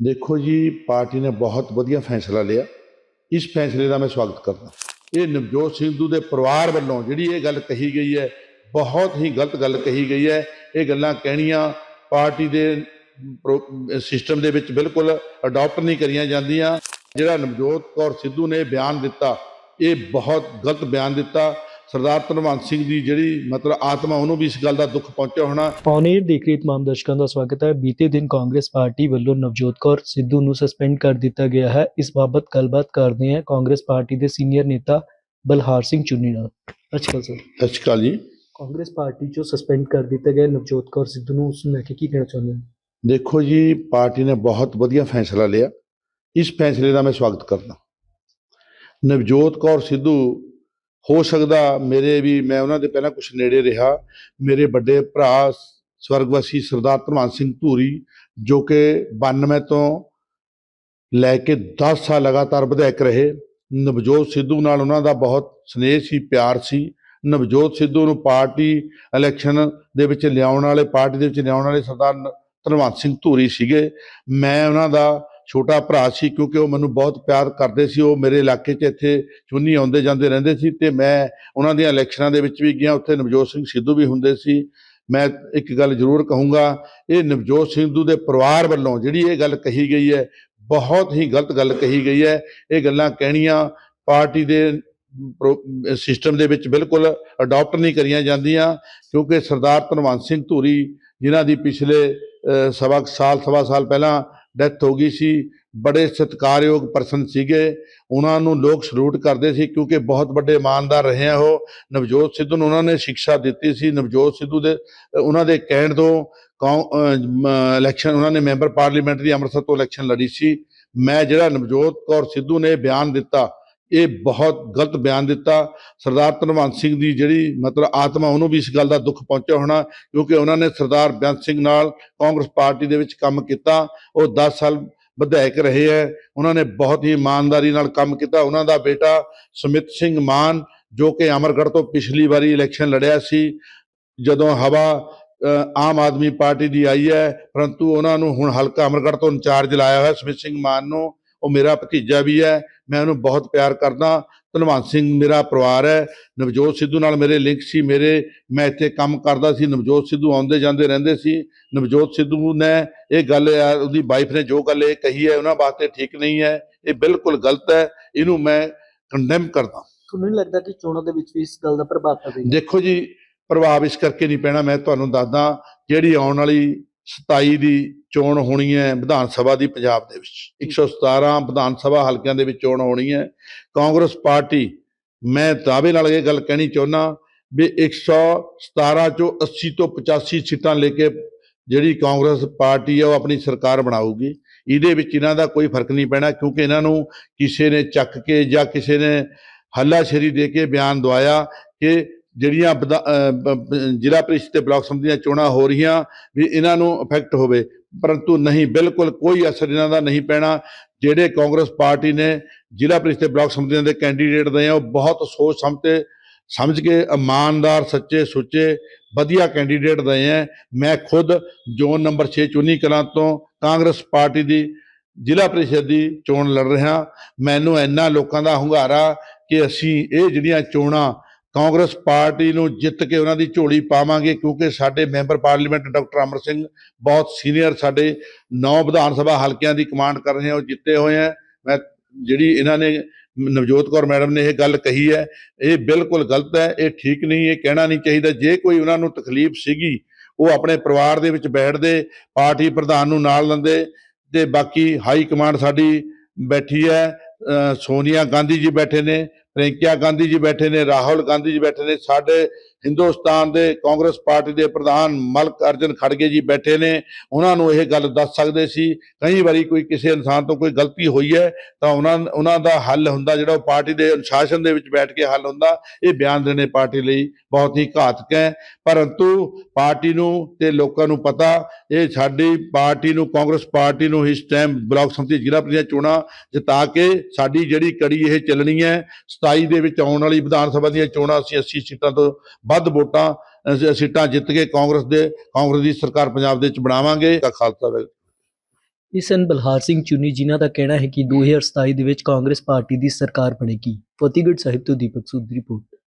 ਦੇਖੋ ਜੀ, ਪਾਰਟੀ ਨੇ ਬਹੁਤ ਵਧੀਆ ਫੈਸਲਾ ਲਿਆ। ਇਸ ਫੈਸਲੇ ਦਾ ਮੈਂ ਸਵਾਗਤ ਕਰਦਾ। ਇਹ ਨਵਜੋਤ ਸਿੱਧੂ ਦੇ ਪਰਿਵਾਰ ਵੱਲੋਂ ਜਿਹੜੀ ਇਹ ਗੱਲ ਕਹੀ ਗਈ ਹੈ, ਬਹੁਤ ਹੀ ਗਲਤ ਗੱਲ ਕਹੀ ਗਈ ਹੈ। ਇਹ ਗੱਲਾਂ ਕਹਿਣੀਆਂ ਪਾਰਟੀ ਦੇ ਸਿਸਟਮ ਦੇ ਵਿੱਚ ਬਿਲਕੁਲ ਅਡਾਪਟ ਨਹੀਂ ਕਰੀਆਂ ਜਾਂਦੀਆਂ। ਜਿਹੜਾ ਨਵਜੋਤ ਕੌਰ ਸਿੱਧੂ ਨੇ ਬਿਆਨ ਦਿੱਤਾ, ਇਹ ਬਹੁਤ ਗਲਤ ਬਿਆਨ ਦਿੱਤਾ। ਸਰਦਾਰ ਧਨਵੰਤ ਸਿੰਘ ਦੀ ਜਿਹੜੀ ਮਤਲਬ ਆਤਮਾ ਉਹਨੂੰ ਵੀ ਇਸ ਗੱਲ ਦਾ ਦੁੱਖ ਪਹੁੰਚਿਆ ਹੋਣਾ। ਪੌਣੇਰ ਦੇਖ ਰਹੇ ਤਮਾਮ ਦਰਸ਼ਕਾਂ ਦਾ ਸਵਾਗਤ ਹੈ। ਬੀਤੇ ਦਿਨ ਕਾਂਗਰਸ ਪਾਰਟੀ ਵੱਲੋਂ ਨਵਜੋਤ ਕੌਰ ਸਿੱਧੂ ਨੂੰ ਸਸਪੈਂਡ ਕਰ ਦਿੱਤਾ ਗਿਆ ਹੈ। ਇਸ ਬਾਬਤ ਗੱਲਬਾਤ ਕਰਦੇ ਹਾਂ ਕਾਂਗਰਸ ਪਾਰਟੀ ਦੇ ਸੀਨੀਅਰ ਨੇਤਾ ਬਲਹਾਰ ਸਿੰਘ ਚੁੰਨੀ ਨਾਲ। ਅੱਛਾ ਸਰ ਅਕਾਲ ਜੀ। ਕਾਂਗਰਸ ਪਾਰਟੀ ਚੋਂ ਸਸਪੈਂਡ ਕਰ ਦਿੱਤਾ ਗਿਆ ਨਵਜੋਤ ਕੌਰ ਸਿੱਧੂ ਨੂੰ। ਉਸ ਨੂੰ ਲੈ ਕੇ ਕੀ ਕਹਿਣਾ ਚਾਹੁੰਦੇ ਹੋ? ਦੇਖੋ ਜੀ ਪਾਰਟੀ ਨੇ ਬਹੁਤ ਵਧੀਆ ਫੈਸਲਾ ਲਿਆ। ਇਸ ਫੈਸਲੇ ਦਾ ਮੈਂ ਸਵਾਗਤ ਕਰਦਾ। ਨਵਜੋਤ ਕੌਰ ਸਿੱਧੂ ਹੋ ਸਕਦਾ ਮੇਰੇ ਵੀ, ਮੈਂ ਉਹਨਾਂ ਦੇ ਪਹਿਲਾਂ ਕੁਝ ਨੇੜੇ ਰਿਹਾ। ਮੇਰੇ ਵੱਡੇ ਭਰਾ ਸਵਰਗਵਾਸੀ ਸਰਦਾਰ ਧਰਮਵੰਤ ਸਿੰਘ ਧੂਰੀ, ਜੋ ਕਿ 92 ਤੋਂ ਲੈ ਕੇ 10 ਸਾਲ ਲਗਾਤਾਰ ਵਿਧਾਇਕ ਰਹੇ। ਨਵਜੋਤ ਸਿੱਧੂ ਨਾਲ ਉਹਨਾਂ ਦਾ ਬਹੁਤ ਸਨੇਹ ਸੀ, ਪਿਆਰ ਸੀ। ਨਵਜੋਤ ਸਿੱਧੂ ਨੂੰ ਪਾਰਟੀ ਇਲੈਕਸ਼ਨ ਦੇ ਵਿੱਚ ਲਿਆਉਣ ਵਾਲੇ, ਪਾਰਟੀ ਦੇ ਵਿੱਚ ਲਿਆਉਣ ਵਾਲੇ ਸਰਦਾਰ ਧਨਵੰਤ ਸਿੰਘ ਧੂਰੀ ਸੀਗੇ। ਮੈਂ ਉਹਨਾਂ ਦਾ ਛੋਟਾ ਭਰਾ ਸੀ ਕਿਉਂਕਿ ਉਹ ਮੈਨੂੰ ਬਹੁਤ ਪਿਆਰ ਕਰਦੇ ਸੀ। ਉਹ ਮੇਰੇ ਇਲਾਕੇ 'ਚ ਇੱਥੇ ਚੁੰਨੀ ਆਉਂਦੇ ਜਾਂਦੇ ਰਹਿੰਦੇ ਸੀ ਤੇ ਮੈਂ ਉਹਨਾਂ ਦੀਆਂ ਇਲੈਕਸ਼ਨਾਂ ਦੇ ਵਿੱਚ ਵੀ ਗਿਆ। ਉੱਥੇ ਨਵਜੋਤ ਸਿੰਘ ਸਿੱਧੂ ਵੀ ਹੁੰਦੇ ਸੀ। ਮੈਂ ਇੱਕ ਗੱਲ ਜ਼ਰੂਰ ਕਹੂੰਗਾ, ਇਹ ਨਵਜੋਤ ਸਿੱਧੂ ਦੇ ਪਰਿਵਾਰ ਵੱਲੋਂ ਜਿਹੜੀ ਇਹ ਗੱਲ ਕਹੀ ਗਈ ਹੈ, ਬਹੁਤ ਹੀ ਗਲਤ ਗੱਲ ਕਹੀ ਗਈ ਹੈ। ਇਹ ਗੱਲਾਂ ਕਹਿਣੀਆਂ ਪਾਰਟੀ ਦੇ ਸਿਸਟਮ ਦੇ ਵਿੱਚ ਬਿਲਕੁਲ ਅਡਾਪਟ ਨਹੀਂ ਕਰੀਆਂ ਜਾਂਦੀਆਂ ਕਿਉਂਕਿ ਸਰਦਾਰ ਧਨਵੰਤ ਸਿੰਘ ਧੂਰੀ, ਜਿਨ੍ਹਾਂ ਦੀ ਪਿਛਲੇ ਸਵਾ, ਸਾਲ ਸਵਾ ਸਾਲ ਪਹਿਲਾਂ ਡੈਥ ਹੋ ਗਈ ਸੀ। ਬੜੇ ਸਤਿਕਾਰਯੋਗ ਪਰਸਨ ਸੀਗੇ। ਉਹਨਾਂ ਨੂੰ ਲੋਕ ਸਲੂਟ ਕਰਦੇ ਸੀ ਕਿਉਂਕਿ ਬਹੁਤ ਵੱਡੇ ਇਮਾਨਦਾਰ ਰਹੇ ਆ ਉਹ। ਨਵਜੋਤ ਸਿੱਧੂ ਨੂੰ ਉਹਨਾਂ ਨੇ ਸਿੱਖਿਆ ਦਿੱਤੀ ਸੀ। ਨਵਜੋਤ ਸਿੱਧੂ ਦੇ, ਉਹਨਾਂ ਦੇ ਕਹਿਣ ਤੋਂ ਇਲੈਕਸ਼ਨ ਉਹਨਾਂ ਨੇ ਮੈਂਬਰ ਪਾਰਲੀਮੈਂਟ ਦੀ ਅੰਮ੍ਰਿਤਸਰ ਤੋਂ ਇਲੈਕਸ਼ਨ ਲੜੀ ਸੀ। ਮੈਂ ਜਿਹੜਾ ਨਵਜੋਤ ਕੌਰ ਸਿੱਧੂ ਨੇ ਬਿਆਨ ਦਿੱਤਾ ਇਹ ਬਹੁਤ ਗਲਤ ਬਿਆਨ ਦਿੱਤਾ। ਸਰਦਾਰ ਧਨਵੰਤ ਸਿੰਘ ਦੀ ਜਿਹੜੀ ਮਤਲਬ ਆਤਮਾ, ਉਹਨੂੰ ਵੀ ਇਸ ਗੱਲ ਦਾ ਦੁੱਖ ਪਹੁੰਚਿਆ ਹੋਣਾ, ਕਿਉਂਕਿ ਉਹਨਾਂ ਨੇ ਸਰਦਾਰ ਬੇਅੰਤ ਸਿੰਘ ਨਾਲ ਕਾਂਗਰਸ ਪਾਰਟੀ ਦੇ ਵਿੱਚ ਕੰਮ ਕੀਤਾ। ਉਹ 10 ਸਾਲ ਵਿਧਾਇਕ ਰਹੇ ਹੈ। ਉਹਨਾਂ ਨੇ ਬਹੁਤ ਹੀ ਇਮਾਨਦਾਰੀ ਨਾਲ ਕੰਮ ਕੀਤਾ। ਉਹਨਾਂ ਦਾ ਬੇਟਾ ਸੁਮਿਤ ਸਿੰਘ ਮਾਨ, ਜੋ ਕਿ ਅਮਰਗੜ੍ਹ ਤੋਂ ਪਿਛਲੀ ਵਾਰੀ ਇਲੈਕਸ਼ਨ ਲੜਿਆ ਸੀ, ਜਦੋਂ ਹਵਾ ਆਮ ਆਦਮੀ ਪਾਰਟੀ ਦੀ ਆਈ ਹੈ, ਪਰੰਤੂ ਉਹਨਾਂ ਨੂੰ ਹੁਣ ਹਲਕਾ ਅਮਰਗੜ੍ਹ ਤੋਂ ਇੰਚਾਰਜ ਲਾਇਆ ਹੋਇਆ ਸੁਮਿਤ ਸਿੰਘ ਮਾਨ ਨੂੰ। ਉਹ ਮੇਰਾ ਭਤੀਜਾ ਵੀ ਹੈ। ਮੈਂ ਉਹਨੂੰ ਬਹੁਤ ਪਿਆਰ ਕਰਦਾ। ਧਨਵੰਤ ਸਿੰਘ ਮੇਰਾ ਪਰਿਵਾਰ ਹੈ। ਨਵਜੋਤ ਸਿੱਧੂ ਨਾਲ ਮੇਰੇ ਲਿੰਕ ਸੀ। ਮੇਰੇ ਮੈਂ ਇੱਥੇ ਕੰਮ ਕਰਦਾ ਸੀ। ਨਵਜੋਤ ਸਿੱਧੂ ਆਉਂਦੇ ਜਾਂਦੇ ਰਹਿੰਦੇ ਸੀ। ਨਵਜੋਤ ਸਿੱਧੂ ਨੇ ਇਹ ਗੱਲ ਆ, ਉਹਦੀ ਵਾਈਫ ਨੇ ਜੋ ਗੱਲ ਇਹ ਕਹੀ ਹੈ ਉਹਨਾਂ ਵਾਸਤੇ ਠੀਕ ਨਹੀਂ ਹੈ। ਇਹ ਬਿਲਕੁਲ ਗਲਤ ਹੈ। ਇਹਨੂੰ ਮੈਂ ਕੰਡੈਮ ਕਰਦਾ। ਤੁਹਾਨੂੰ ਨਹੀਂ ਲੱਗਦਾ ਕਿ ਚੋਣਾਂ ਦੇ ਵਿੱਚ ਵੀ ਇਸ ਗੱਲ ਦਾ ਪ੍ਰਭਾਵ ਪਵੇਗਾ? ਦੇਖੋ ਜੀ ਪ੍ਰਭਾਵ ਇਸ ਕਰਕੇ ਨਹੀਂ ਪੈਣਾ। ਮੈਂ ਤੁਹਾਨੂੰ ਦੱਸਦਾ ਜਿਹੜੀ ਆਉਣ ਵਾਲੀ 27 ਦੀ ਚੋਣ ਹੋਣੀ ਹੈ ਵਿਧਾਨ ਸਭਾ ਦੀ ਪੰਜਾਬ ਦੇ ਵਿੱਚ। 117 ਵਿਧਾਨ ਸਭਾ ਹਲਕਿਆਂ ਦੇ ਵਿੱਚ ਚੋਣ ਹੋਣੀ ਹੈ। ਕਾਂਗਰਸ ਪਾਰਟੀ, ਮੈਂ ਦਾਅਵੇ ਨਾਲ ਇਹ ਗੱਲ ਕਹਿਣੀ ਚਾਹੁੰਦਾ ਵੀ 117 ਚੋਂ 80 ਤੋਂ 85 ਸੀਟਾਂ ਲੈ ਕੇ ਜਿਹੜੀ ਕਾਂਗਰਸ ਪਾਰਟੀ ਹੈ ਉਹ ਆਪਣੀ ਸਰਕਾਰ ਬਣਾਊਗੀ। ਇਹਦੇ ਵਿੱਚ ਇਹਨਾਂ ਦਾ ਕੋਈ ਫ਼ਰਕ ਨਹੀਂ ਪੈਣਾ ਕਿਉਂਕਿ ਇਹਨਾਂ ਨੂੰ ਕਿਸੇ ਨੇ ਚੱਕ ਕੇ ਜਾਂ ਕਿਸੇ ਨੇ ਹੱਲਾਸ਼ੇਰੀ ਦੇ ਕੇ ਬਿਆਨ ਦਵਾਇਆ ਕਿ ਜਿਹੜੀਆਂ ਵਿਧਾ- ਜ਼ਿਲ੍ਹਾ ਪ੍ਰੀਸ਼ਦ ਤੇ ਬਲਾਕ ਸੰਮਤੀਆਂ ਚੋਣਾਂ ਹੋ ਰਹੀਆਂ ਵੀ ਇਹਨਾਂ ਨੂੰ ਇਫੈਕਟ ਹੋਵੇ, ਪਰੰਤੂ ਨਹੀਂ, ਬਿਲਕੁਲ ਕੋਈ ਅਸਰ ਇਹਨਾਂ ਦਾ ਨਹੀਂ ਪੈਣਾ। ਜਿਹੜੇ ਕਾਂਗਰਸ ਪਾਰਟੀ ਨੇ ਜ਼ਿਲ੍ਹਾ ਪ੍ਰੀਸ਼ਦ ਤੇ ਬਲਾਕ ਸੰਮਤੀਆਂ ਦੇ ਕੈਂਡੀਡੇਟ ਦੇ ਆ, ਉਹ ਬਹੁਤ ਸੋਚ ਸਮਝ ਤੇ ਸਮਝ ਕੇ ਇਮਾਨਦਾਰ, ਸੱਚੇ, ਸੁੱਚੇ, ਵਧੀਆ ਕੈਂਡੀਡੇਟ ਦੇ ਆ। ਮੈਂ ਖੁਦ ਜ਼ੋਨ ਨੰਬਰ 6 ਚੁੰਨੀ ਕਲਾਂ ਤੋਂ ਕਾਂਗਰਸ ਪਾਰਟੀ ਦੀ, ਜ਼ਿਲ੍ਹਾ ਪ੍ਰੀਸ਼ਦ ਦੀ ਚੋਣ ਲੜ ਰਿਹਾ। ਮੈਨੂੰ ਇੰਨਾ ਲੋਕਾਂ ਦਾ ਹੁੰਗਾਰਾ ਕਿ ਅਸੀਂ ਇਹ ਜਿਹੜੀਆਂ ਚੋਣਾਂ ਕਾਂਗਰਸ ਪਾਰਟੀ ਨੂੰ ਜਿੱਤ ਕੇ ਉਹਨਾਂ ਦੀ ਝੋਲੀ ਪਾਵਾਂਗੇ, ਕਿਉਂਕਿ ਸਾਡੇ member parliament doctor Amar Singh ਬਹੁਤ ਸੀਨੀਅਰ ਸਾਡੇ ਨੌ ਵਿਧਾਨ ਸਭਾ ਹਲਕਿਆਂ ਦੀ ਕਮਾਂਡ ਕਰ ਰਹੇ ਆ, ਉਹ ਜਿੱਤੇ ਹੋਏ ਆ। ਮੈਂ ਜਿਹੜੀ ਇਹਨਾਂ ਨੇ ਨਵਜੋਤ ਕੌਰ ਮੈਡਮ ਨੇ ਇਹ ਗੱਲ ਕਹੀ ਹੈ, ਇਹ ਬਿਲਕੁਲ ਗਲਤ ਹੈ, ਇਹ ਠੀਕ ਨਹੀਂ, ਇਹ ਕਹਿਣਾ ਨਹੀਂ ਚਾਹੀਦਾ। ਜੇ ਕੋਈ ਉਹਨਾਂ ਨੂੰ ਤਕਲੀਫ ਸੀਗੀ, ਉਹ ਆਪਣੇ ਪਰਿਵਾਰ ਦੇ ਵਿੱਚ ਬੈਠਦੇ, ਪਾਰਟੀ ਪ੍ਰਧਾਨ ਨੂੰ ਨਾਲ ਲੈਂਦੇ, ਤੇ ਬਾਕੀ ਹਾਈ ਕਮਾਂਡ ਸਾਡੀ ਬੈਠੀ ਹੈ ਸੋਨੀਆ ਗਾਂਧੀ ਜੀ ਬੈਠੇ ਨੇ ਪ੍ਰਿੰਕਿਆ ਗਾਂਧੀ ਜੀ ਬੈਠੇ ਨੇ, ਰਾਹੁਲ ਗਾਂਧੀ ਜੀ ਬੈਠੇ ਨੇ, ਸਾਡੇ ਹਿੰਦੁਸਤਾਨ ਦੇ ਕਾਂਗਰਸ ਪਾਰਟੀ ਦੇ ਪ੍ਰਧਾਨ ਮਲਕ ਅਰਜਨ ਖੜਗੇ ਜੀ ਬੈਠੇ ਨੇ, ਉਹਨਾਂ ਨੂੰ ਇਹ ਗੱਲ ਦੱਸ ਸਕਦੇ ਸੀ, ਕਈ ਵਾਰੀ ਕੋਈ ਕਿਸੇ ਇਨਸਾਨ ਤੋਂ ਕੋਈ ਗਲਤੀ ਹੋਈ ਹੈ, ਤਾਂ ਉਹਨਾਂ ਉਹਨਾਂ ਦਾ ਹੱਲ ਹੁੰਦਾ ਜਿਹੜਾ ਉਹ ਪਾਰਟੀ ਦੇ ਅਨੁਸ਼ਾਸਨ ਦੇ ਵਿੱਚ ਬੈਠ ਕੇ ਹੱਲ ਹੁੰਦਾ, ਇਹ ਬਿਆਨ ਦੇਣੇ ਪਾਰਟੀ ਲਈ ਬਹੁਤ ਹੀ ਘਾਤਕ ਹੈ, ਪਰੰਤੂ ਪਾਰਟੀ ਨੂੰ ਤੇ ਲੋਕਾਂ ਨੂੰ ਪਤਾ, ਇਹ ਸਾਡੀ ਪਾਰਟੀ ਨੂੰ, ਕਾਂਗਰਸ ਪਾਰਟੀ ਨੂੰ ਇਸ ਟਾਈਮ ਬਲਾਕ ਸੰਮਤੀ ਜ਼ਿਲ੍ਹਾ ਪ੍ਰੀਸ਼ਦ ਚੋਣਾਂ ਜਿਤਾ ਕੇ ਸਾਡੀ ਜਿਹੜੀ ਕੜੀ ਇਹ ਚੱਲਣੀ ਹੈ 27 ਦੇ ਵਿੱਚ ਆਉਣ ਵਾਲੀ ਵਿਧਾਨ ਸਭਾ ਦੀਆਂ ਚੋਣਾਂ ਅਸੀਂ 80 ਸੀਟਾਂ ਤੋਂ ਵੱਧ ਵੋਟਾਂ ਸੀਟਾਂ ਜਿੱਤ ਕੇ ਕਾਂਗਰਸ ਦੇ, ਕਾਂਗਰਸ ਦੀ ਸਰਕਾਰ ਪੰਜਾਬ ਦੇ ਵਿੱਚ ਬਣਾਵਾਂਗੇ। ਦਾ ਖਾਲਸਾ ਵਾਹਿਗੁਰੂ ਇਸ ਬਲਹਾਰ ਸਿੰਘ ਚੁੰਨੀ, ਜਿਨ੍ਹਾਂ ਦਾ ਕਹਿਣਾ ਹੈ ਕਿ 2027 ਦੇ ਵਿੱਚ ਕਾਂਗਰਸ ਪਾਰਟੀ ਦੀ ਸਰਕਾਰ ਬਣੇਗੀ। ਫਤਿਹਗੜ੍ਹ ਸਾਹਿਬ ਤੋਂ ਦੀਪਕ ਸੂਦ ਦੀ ਰਿਪੋਰਟ।